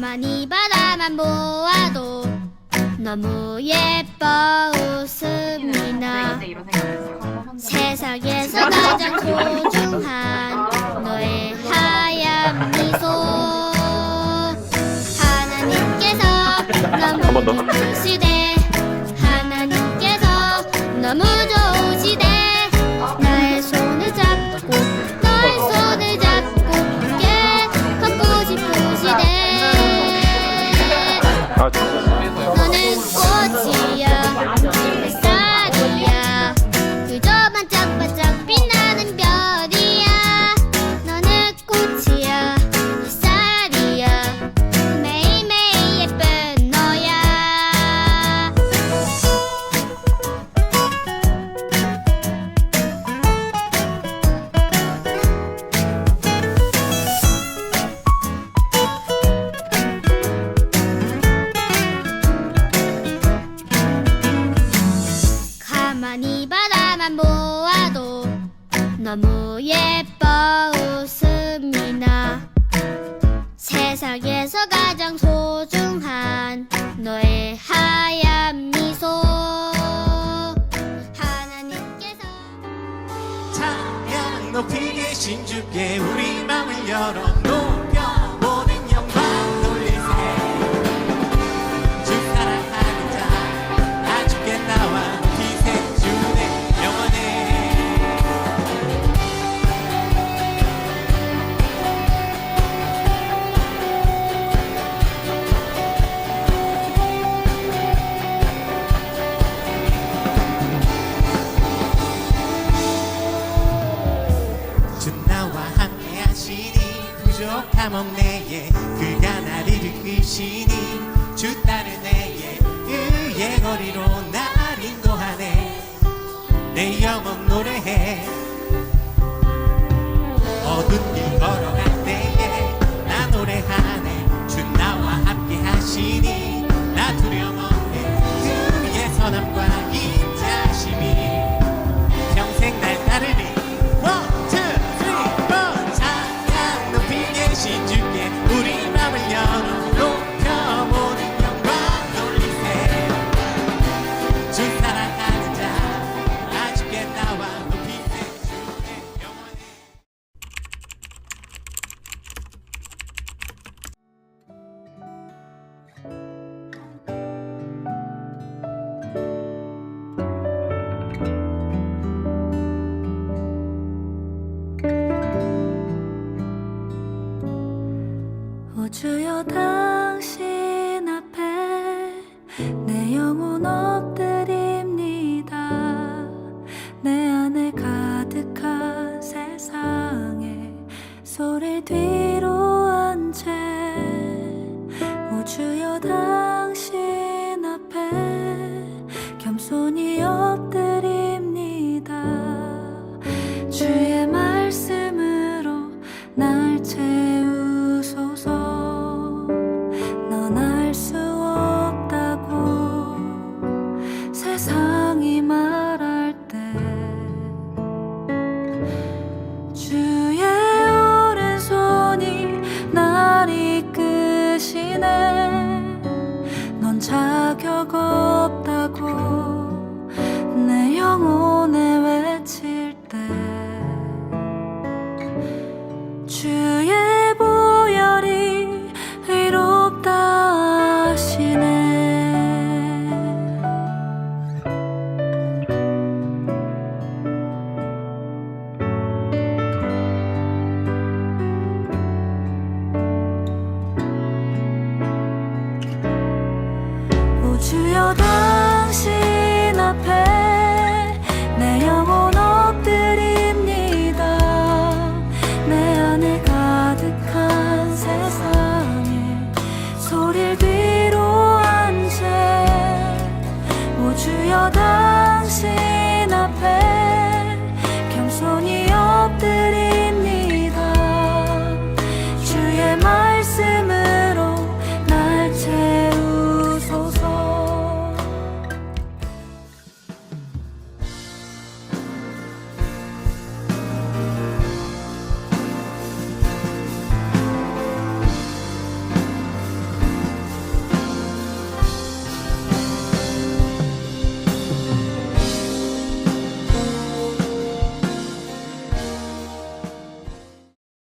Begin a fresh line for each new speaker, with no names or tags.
바라만 보아도 너무 예뻐 웃음이 나 세상에서 가장 소중한 너의 하얀 미소 하나님께서
한번 더.
너무 좋으시대 너무 예뻐 웃음이 나 세상에서 가장 소중한 너의 하얀 미소. 하나님께서
찬양 높이 계신 주께 우리 마음을 열어 높여 나와 함께 하시니 부족함 없네에 그가 나를 이끄시니 주 따른 내에 의의 거리로 날 인도하네. 내 영혼 노래해. 어두운 길 걸어갈 주여
당신 앞에 내 영혼 엎드립니다. 내 안에 가 소리를 뒤로 한채 우주여 당신